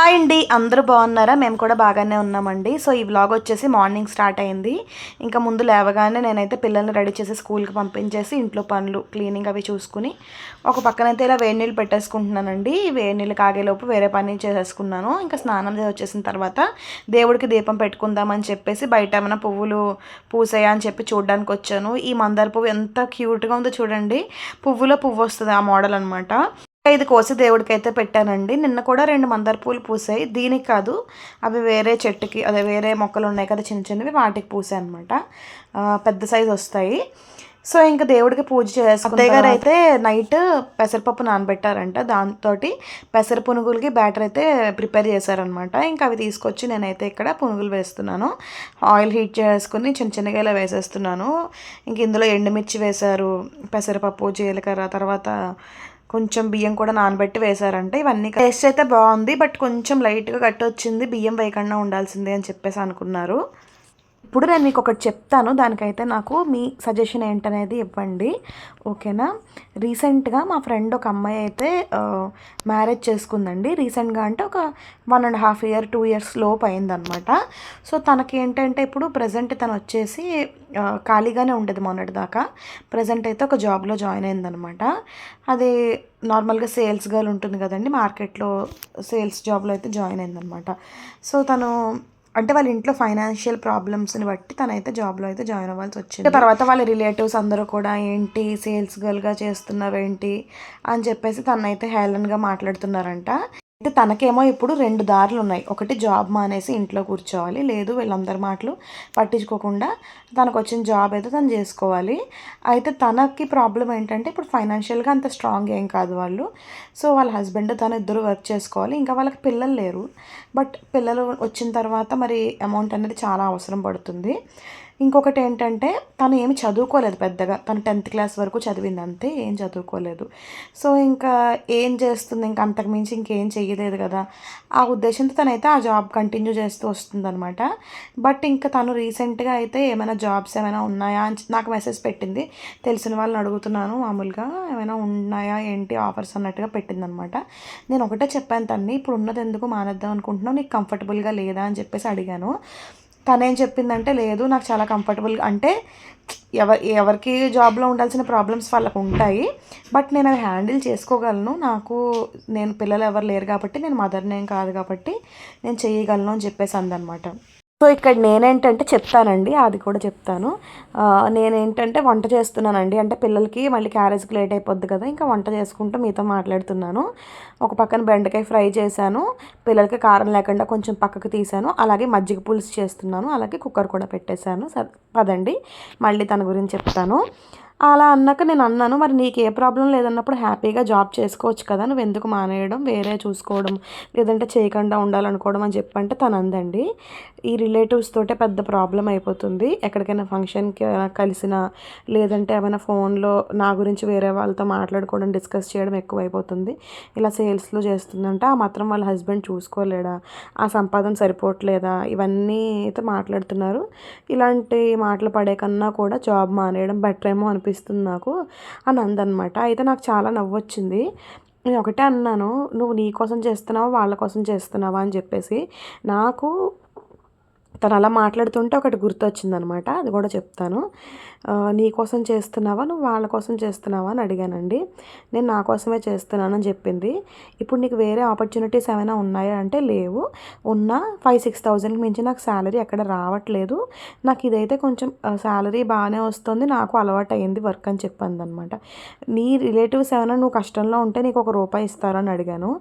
Hi అండి అందరూ బాగున్నారా? మేము కూడా బాగానే ఉన్నామండి. సో ఈ వ్లాగ్ వచ్చేసి మార్నింగ్ స్టార్ట్ అయింది. ఇంకా ముందు లేవగానే నేనైతే పిల్లల్ని రెడీ చేసి స్కూల్కి పంపించేసి ఇంట్లో పనులు క్లీనింగ్ అవి చూసుకుని ఒక పక్కనైతే ఇలా వేడి నీళ్ళు పెట్టేసుకుంటున్నానండి. వేడి నీళ్ళు కాగేలోపు వేరే పని చేసేసుకున్నాను. ఇంకా స్నానం చేసి వచ్చేసిన తర్వాత దేవుడికి దీపం పెట్టుకుందామని చెప్పేసి బయట ఏమైనా పువ్వులు పూసాయా అని చెప్పి చూడడానికి వచ్చాను. ఈ మందార పువ్వు ఎంత క్యూట్గా ఉందో చూడండి. పువ్వులో పువ్వు వస్తుంది ఆ మోడల్ అనమాట ఇది కోసి దేవుడికి అయితే పెట్టానండి. నిన్న కూడా రెండు మందార పూలు పూసాయి. దీనికి కాదు అవి వేరే చెట్టుకి అదే వేరే మొక్కలు ఉన్నాయి కదా చిన్న చిన్నవి వాటికి పూసాయి అనమాట పెద్ద సైజు వస్తాయి. సో ఇంకా దేవుడికి పూజ చేసుకుంటే గారు అయితే నైట్ పెసరపప్పు నానబెట్టారంట. దాంతో పెసర పునుగులకి బ్యాటర్ అయితే ప్రిపేర్ చేశారనమాట. ఇంకా అవి తీసుకొచ్చి నేనైతే ఇక్కడ పునుగులు వేస్తున్నాను. ఆయిల్ హీట్ చేసుకుని చిన్న చిన్నగా ఇలా వేసేస్తున్నాను. ఇంక ఇందులో ఎండుమిర్చి వేశారు పెసరపప్పు జీలకర్ర తర్వాత కొంచెం బియ్యం కూడా నానబెట్టి వేశారంటే. ఇవన్నీ టేస్ట్ అయితే బాగుంది బట్ కొంచెం లైట్గా గట్టి వచ్చింది బియ్యం వేయకుండా ఉండాల్సిందే అని చెప్పేసి అనుకున్నారు. ఇప్పుడు నేను మీకు ఒకటి చెప్తాను. దానికైతే నాకు మీ సజెషన్ ఏంటనేది ఇవ్వండి. ఓకేనా? రీసెంట్గా మా ఫ్రెండ్ ఒక అమ్మాయి అయితే మ్యారేజ్ చేసుకుందండి. రీసెంట్గా అంటే ఒక one and half year two years లోపు అయిందనమాట. సో తనకి ఏంటంటే ఇప్పుడు ప్రజెంట్ తను వచ్చేసి ఖాళీగానే ఉండేది మొన్నటి దాకా. ప్రజెంట్ అయితే ఒక జాబ్లో జాయిన్ అయిందనమాట. అది నార్మల్గా సేల్స్ గర్ల్ ఉంటుంది కదండి మార్కెట్లో సేల్స్ జాబ్లో అయితే జాయిన్ అయిందనమాట. సో తను అంటే వాళ్ళ ఇంట్లో ఫైనాన్షియల్ ప్రాబ్లమ్స్ని బట్టి తనైతే జాబ్లో అయితే జాయిన్ అవ్వాల్సి వచ్చింది. తర్వాత వాళ్ళ రిలేటివ్స్ అందరూ కూడా ఏంటి సేల్స్ గర్ల్గా చేస్తున్నావేంటి అని చెప్పేసి తనైతే హేళన్గా మాట్లాడుతున్నారంట. అయితే తనకేమో ఇప్పుడు రెండు దారులు ఉన్నాయి ఒకటి జాబ్ మానేసి ఇంట్లో కూర్చోవాలి. లేదు వీళ్ళందరి మాటలు పట్టించుకోకుండా తనకు వచ్చిన జాబ్ అయితే తను చేసుకోవాలి. అయితే తనకి ప్రాబ్లం ఏంటంటే ఇప్పుడు ఫైనాన్షియల్గా అంత స్ట్రాంగ్ ఏం కాదు వాళ్ళు. సో వాళ్ళ హస్బెండ్ తను ఇద్దరు వర్క్ చేసుకోవాలి. ఇంకా వాళ్ళకి పిల్లలు లేరు. బట్ పిల్లలు వచ్చిన తర్వాత మరి అమౌంట్ అనేది చాలా అవసరం పడుతుంది. ఇంకొకటి ఏంటంటే తను ఏమి చదువుకోలేదు పెద్దగా. తను టెన్త్ క్లాస్ వరకు చదివింది అంతే ఏం చదువుకోలేదు. సో ఇంకా ఏం చేస్తుంది? ఇంకా అంతకుమించి ఇంకేం చేయలేదు కదా. ఆ ఉద్దేశంతో తనైతే ఆ జాబ్ కంటిన్యూ చేస్తూ వస్తుందనమాట బట్ ఇంకా తను రీసెంట్గా అయితే ఏమైనా జాబ్స్ ఏమైనా ఉన్నాయా అని నాకు మెసేజ్ పెట్టింది. తెలిసిన వాళ్ళని అడుగుతున్నాను మామూలుగా ఏమైనా ఉన్నాయా ఏంటి ఆఫర్స్ అన్నట్టుగా పెట్టిందనమాట నేను ఒకటే చెప్పాను తన్ని ఇప్పుడు ఉన్నది ఎందుకు మానేద్దాం అనుకుంటున్నావు? నీకు కంఫర్టబుల్గా లేదా? అని చెప్పేసి అడిగాను. తనేం చెప్పిందంటే లేదు నాకు చాలా కంఫర్టబుల్గా అంటే ఎవరి ఎవరికి జాబ్లో ఉండాల్సిన ప్రాబ్లమ్స్ వాళ్ళకు ఉంటాయి బట్ నేను అవి హ్యాండిల్ చేసుకోగలను. నాకు నేను పిల్లలు ఎవరు లేరు కాబట్టి నేను మదర్నేం కాదు కాబట్టి నేను చేయగలను అని చెప్పేసి అందనమాట. సో ఇక్కడ నేనేంటంటే చెప్తానండి అది కూడా చెప్తాను. నేనేంటంటే వంట చేస్తున్నానండి. అంటే పిల్లలకి మళ్ళీ క్యారేజ్కి లేట్ అయిపోద్ది కదా ఇంకా వంట చేసుకుంటూ మీతో మాట్లాడుతున్నాను. ఒక పక్కన బెండకాయ ఫ్రై చేశాను పిల్లలకి కారం లేకుండా కొంచెం పక్కకు తీశాను అలాగే మజ్జిగ పులుసు చేస్తున్నాను అలాగే కుక్కర్ కూడా పెట్టేశాను. పదండి మళ్ళీ తన గురించి చెప్తాను. అలా అన్నాక నేను అన్నాను మరి నీకు ఏ ప్రాబ్లం లేదన్నప్పుడు హ్యాపీగా జాబ్ చేసుకోవచ్చు కదా నువ్వు ఎందుకు మానేయడం వేరే చూసుకోవడం లేదంటే చేయకుండా ఉండాలనుకోవడం అని చెప్పంటే తను అందండి. ఈ రిలేటివ్స్ తోటే పెద్ద ప్రాబ్లం అయిపోతుంది. ఎక్కడికైనా ఫంక్షన్కి కలిసిన లేదంటే ఏమైనా ఫోన్లో నా గురించి వేరే వాళ్ళతో మాట్లాడుకోవడం డిస్కస్ చేయడం ఎక్కువ అయిపోతుంది ఇలా సేల్స్లో చేస్తుందంటే ఆ మాత్రం వాళ్ళ హస్బెండ్ చూసుకోలేడా ఆ సంపాదన సరిపోవట్లేదా ఇవన్నీ అయితే మాట్లాడుతున్నారు. ఇలాంటి మాటలు పడే కన్నా కూడా జాబ్ మానేయడం బెటర్ ఏమో అనిపిస్తుంది అనిపిస్తుంది నాకు అని అందనమాట. అయితే నాకు చాలా నవ్వొచ్చింది. నేను ఒకటే అన్నాను నువ్వు నీ కోసం చేస్తున్నావా వాళ్ళ కోసం చేస్తున్నావా? అని చెప్పేసి. నాకు తను అలా మాట్లాడుతుంటే ఒకటి గుర్తొచ్చిందనమాట. అది కూడా చెప్తాను. నీ కోసం చేస్తున్నావా? నువ్వు వాళ్ళ కోసం చేస్తున్నావా అని అడిగానండి. నేను నా కోసమే చేస్తున్నానని చెప్పింది. ఇప్పుడు నీకు వేరే ఆపర్చునిటీస్ ఏమైనా ఉన్నాయా అంటే లేవు. ఉన్న ఫైవ్ సిక్స్ థౌజండ్కి మించి నాకు శాలరీ ఎక్కడ రావట్లేదు. నాకు ఇదైతే కొంచెం శాలరీ బాగానే వస్తుంది. నాకు అలవాటు అయ్యింది వర్క్ అని చెప్పింది అనమాట నీ రిలేటివ్స్ ఏమైనా నువ్వు కష్టంలో ఉంటే నీకు ఒక రూపాయి ఇస్తారని అడిగాను.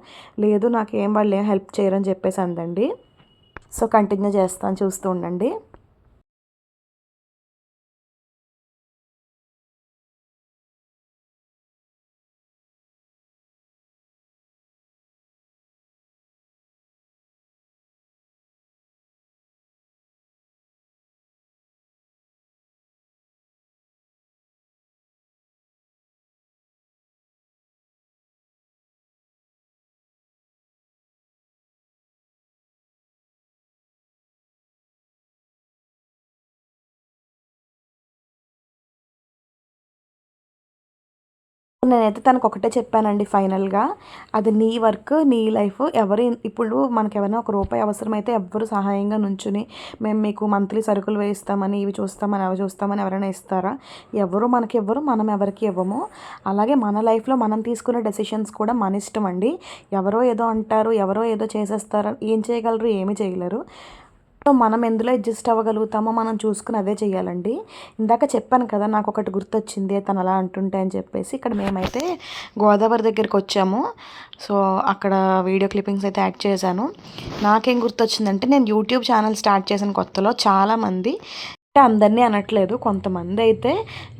లేదు నాకు వాళ్ళు ఏం హెల్ప్ చేయరని చెప్పేసి అందండి. సో కంటిన్యూ చేస్తాను చూస్తూ ఉండండి. నేనైతే తనకు ఒకటే చెప్పానండి ఫైనల్గా. అది నీ వర్క్ నీ లైఫ్. ఎవరి ఇప్పుడు మనకి ఎవరైనా ఒక రూపాయి అవసరమైతే ఎవ్వరు సహాయంగా నుంచుని మేము మీకు మంత్లీ సరుకులు వేయిస్తామని ఇవి చూస్తామని అవి చూస్తామని ఎవరైనా ఇస్తారా? ఎవరు మనకి ఇవ్వరు మనం ఎవరికి ఇవ్వము. అలాగే మన లైఫ్లో మనం తీసుకునే డెసిషన్స్ కూడా మన ఇష్టం అండి. ఎవరో ఏదో అంటారు ఎవరో ఏదో చేసేస్తారు ఏం చేయగలరు ఏమీ చేయలేరు. మనం ఎందులో అడ్జస్ట్ అవ్వగలుగుతామో మనం చూసుకుని అదే చేయాలండి. ఇందాక చెప్పాను కదా నాకు ఒకటి గుర్తొచ్చింది తను అలా అంటుంటే అని చెప్పేసి. ఇక్కడ మేమైతే గోదావరి దగ్గరికి వచ్చాము. సో అక్కడ వీడియో క్లిప్పింగ్స్ అయితే యాడ్ చేశాను. నాకేం గుర్తొచ్చిందంటే నేను యూట్యూబ్ ఛానల్ స్టార్ట్ చేసిన కొత్తలో చాలామంది అంటే అందరినీ అనట్లేదు. కొంతమంది అయితే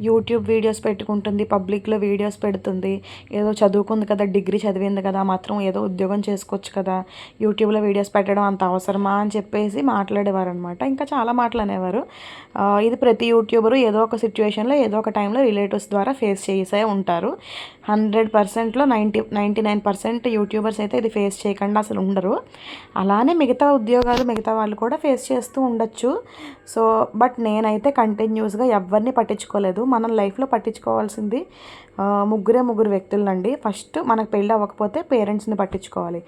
యూట్యూబ్ వీడియోస్ పెట్టుకుంటుంది పబ్లిక్లో వీడియోస్ పెడుతుంది. ఏదో చదువుకుంది కదా డిగ్రీ చదివింది కదా మాత్రం ఏదో ఉద్యోగం చేసుకోవచ్చు కదా యూట్యూబ్లో వీడియోస్ పెట్టడం అంత అవసరమా అని చెప్పేసి మాట్లాడేవారు అనమాట ఇంకా చాలా మాటలు అనేవారు. ఇది ప్రతి యూట్యూబరు ఏదో ఒక సిచ్యువేషన్లో ఏదో ఒక టైంలో రిలేటివ్స్ ద్వారా ఫేస్ చేసే ఉంటారు. హండ్రెడ్ పర్సెంట్లో ninety ninety nine percent YouTubers అయితే ఇది ఫేస్ చేయకుండా అసలు ఉండరు. అలానే మిగతా ఉద్యోగాలు మిగతా వాళ్ళు కూడా ఫేస్ చేస్తూ ఉండొచ్చు. సో బట్ నేనైతే కంటిన్యూస్గా ఎవరిని పట్టించుకోలేదు. మనం లైఫ్లో పట్టించుకోవాల్సింది ముగ్గురే ముగ్గురు వ్యక్తులండి. ఫస్ట్ మనకు పెళ్ళి అవ్వకపోతే పేరెంట్స్ని పట్టించుకోవాలి.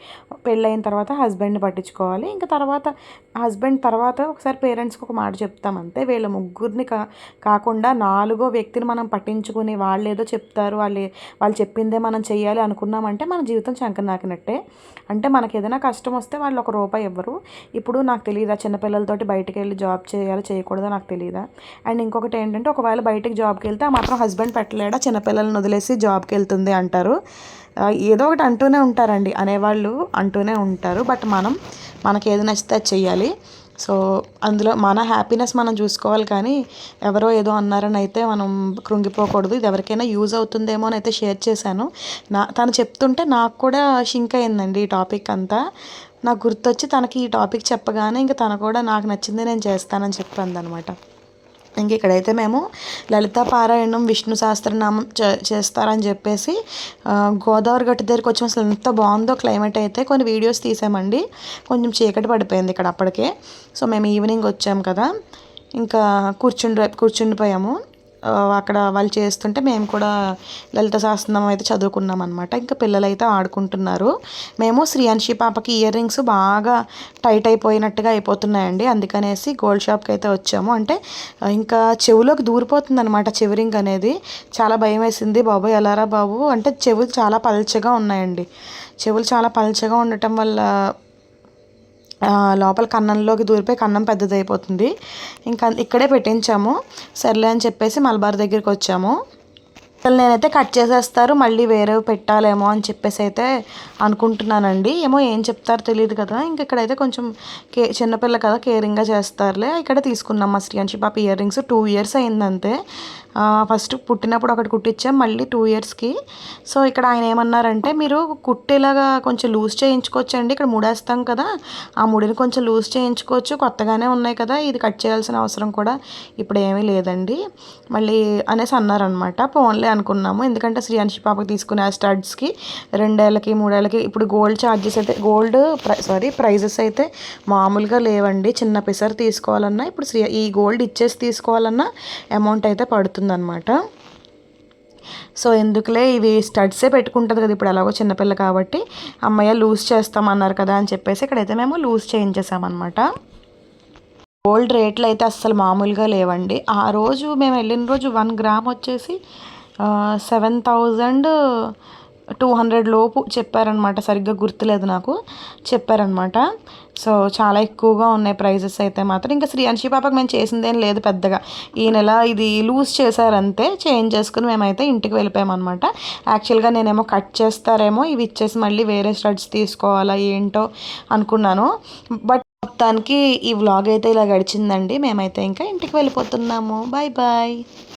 పెళ్ళి అయిన తర్వాత హస్బెండ్ని పట్టించుకోవాలి. ఇంకా తర్వాత హస్బెండ్ తర్వాత ఒకసారి పేరెంట్స్కి ఒక మాట చెప్తాం అంతే. వీళ్ళ ముగ్గురిని కా కాకుండా నాలుగో వ్యక్తిని మనం పట్టించుకుని వాళ్ళు ఏదో చెప్తారు వాళ్ళు వాళ్ళు చెప్పిందే మనం చేయాలి అనుకున్నామంటే మన జీవితం శంకర్ నాకినట్టే. అంటే మనకి ఏదైనా కష్టం వస్తే వాళ్ళు ఒక రూపాయి ఇవ్వరు. ఇప్పుడు నాకు తెలియదా చిన్నపిల్లలతోటి బయటకు వెళ్ళి జాబ్ చేయాలి చేయకూడదు నాకు నాకు తెలియదా అండ్ ఇంకొకటి ఏంటంటే ఒకవేళ బయటకు జాబ్కి వెళ్తే ఆ మాత్రం హస్బెండ్ పెట్టలేడా? చిన్నపిల్లలను వదిలేసి జాబ్కి వెళ్తుంది అంటారు. ఏదో ఒకటి అంటూనే ఉంటారండి. అనేవాళ్ళు అంటూనే ఉంటారు. బట్ మనం మనకి ఏది నచ్చితే అది చెయ్యాలి. సో అందులో మన హ్యాపీనెస్ మనం చూసుకోవాలి కానీ ఎవరో ఏదో అన్నారని అయితే మనం కృంగిపోకూడదు. ఇది ఎవరికైనా యూజ్ అవుతుందేమో అని అయితే షేర్ చేశాను. నా తను చెప్తుంటే నాకు కూడా షింక్ అయిందండి ఈ టాపిక్ అంతా. నాకు గుర్తొచ్చి తనకి ఈ టాపిక్ చెప్పగానే ఇంకా తను కూడా నాకు నచ్చింది నేను చేస్తానని చెప్పింది అనమాట ఇంక ఇక్కడైతే మేము లలిత పారాయణం విష్ణు సహస్రనామం చేస్తారని చెప్పేసి గోదావరి గట్టి దగ్గరికి వచ్చి అసలు ఎంత బాగుందో క్లైమేట్ అయితే కొన్ని వీడియోస్ తీసామండి. కొంచెం చీకటి పడిపోయింది ఇక్కడ అప్పటికే. సో మేము ఈవినింగ్ వచ్చాము కదా. ఇంకా కూర్చుండి కూర్చుండిపోయాము. అక్కడ వాళ్ళు చేస్తుంటే మేము కూడా లలిత శాస్త్రం అయితే చదువుకున్నాం అనమాట ఇంకా పిల్లలు అయితే ఆడుకుంటున్నారు. మేము శ్రీయాన్షి పాపకి ఇయర్ రింగ్స్ బాగా టైట్ అయిపోయినట్టుగా అయిపోతున్నాయండి. అందుకనేసి గోల్డ్ షాప్కి అయితే వచ్చాము. అంటే ఇంకా చెవులోకి దూరిపోతుంది అనమాట చెవి రింగ్ అనేది. చాలా భయం వేసింది. బాబు ఎలారా బాబు? అంటే చెవులు చాలా పల్చగా ఉన్నాయండి. చెవులు చాలా పల్చగా ఉండటం వల్ల లోపల కన్నంలోకి దూరిపోయి కన్నం పెద్దదైపోతుంది. ఇంకా ఇక్కడే పెట్టించాము. సర్లే అని చెప్పేసి మలబార్ దగ్గరికి వచ్చాము. అసలు నేనైతే కట్ చేసేస్తారు మళ్ళీ వేరే పెట్టాలేమో అని చెప్పేసి అయితే అనుకుంటున్నానండి. ఏమో ఏం చెప్తారో తెలియదు కదా ఇంక ఇక్కడైతే కొంచెం కే చిన్నపిల్ల కదా కేరింగ్గా చేస్తారులే. ఇక్కడ తీసుకున్నాం మా శ్రీయాంశి పాప ఇయర్ రింగ్స్ టూ ఇయర్స్ అయిందంతే. ఫస్ట్ పుట్టినప్పుడు ఒకటి కుట్టించాం మళ్ళీ టూ ఇయర్స్కి. సో ఇక్కడ ఆయన ఏమన్నారంటే మీరు కుట్టేలాగా కొంచెం లూజ్ చేయించుకోవచ్చు అండి ఇక్కడ ముడేస్తాం కదా. ఆ ముడిని కొంచెం లూజ్ చేయించుకోవచ్చు కొత్తగానే ఉన్నాయి కదా ఇది కట్ చేయాల్సిన అవసరం కూడా ఇప్పుడు ఏమీ లేదండి. మళ్ళీ అనేసి అన్నారనమాట పోన్లే అనుకున్నాము. ఎందుకంటే శ్రీ అంశి పాపకి తీసుకునే ఆ స్టడ్స్కి రెండేళ్ళకి మూడేళ్ళకి ఇప్పుడు గోల్డ్ ఛార్జెస్ అయితే గోల్డ్ సారీ ప్రైజెస్ అయితే మామూలుగా లేవండి. చిన్న పిసర్ తీసుకోవాలన్నా ఇప్పుడు శ్రీ ఈ గోల్డ్ ఇచ్చేసి తీసుకోవాలన్నా అమౌంట్ అయితే పడుతుందన్నమాట. సో ఎందుకులే ఇవి స్టడ్సే పెట్టుకుంటుంది కదా ఇప్పుడు ఎలాగో చిన్నపిల్ల కాబట్టి. అమ్మయ్య లూజ్ చేస్తామన్నారు కదా అని చెప్పేసి ఇక్కడైతే మేము లూజ్ చేయించేసామన్నమాట. గోల్డ్ రేట్లు అయితే అస్సలు మామూలుగా లేవండి. ఆ రోజు మేము వెళ్ళిన రోజు వన్ గ్రామ్ వచ్చేసి సెవెన్ థౌజండ్ టూ హండ్రెడ్ లోపు చెప్పారనమాట సరిగ్గా గుర్తులేదు నాకు. చెప్పారనమాట సో చాలా ఎక్కువగా ఉన్నాయి ప్రైజెస్ అయితే మాత్రం. ఇంకా శ్రీ అంశీ పాపకు మేము చేసిందేం లేదు పెద్దగా. ఈ నెల ఇది లూజ్ చేశారంతే. చేంజ్ చేసుకుని మేమైతే ఇంటికి వెళ్ళిపోయామన్నమాట. యాక్చువల్గా నేనేమో కట్ చేస్తారేమో ఇవి ఇచ్చేసి మళ్ళీ వేరే స్టడ్స్ తీసుకోవాలా ఏంటో అనుకున్నాను. బట్ మొత్తానికి ఈ వ్లాగ్ అయితే ఇలా గడిచిందండి. మేమైతే ఇంకా ఇంటికి వెళ్ళిపోతున్నాము. Bye bye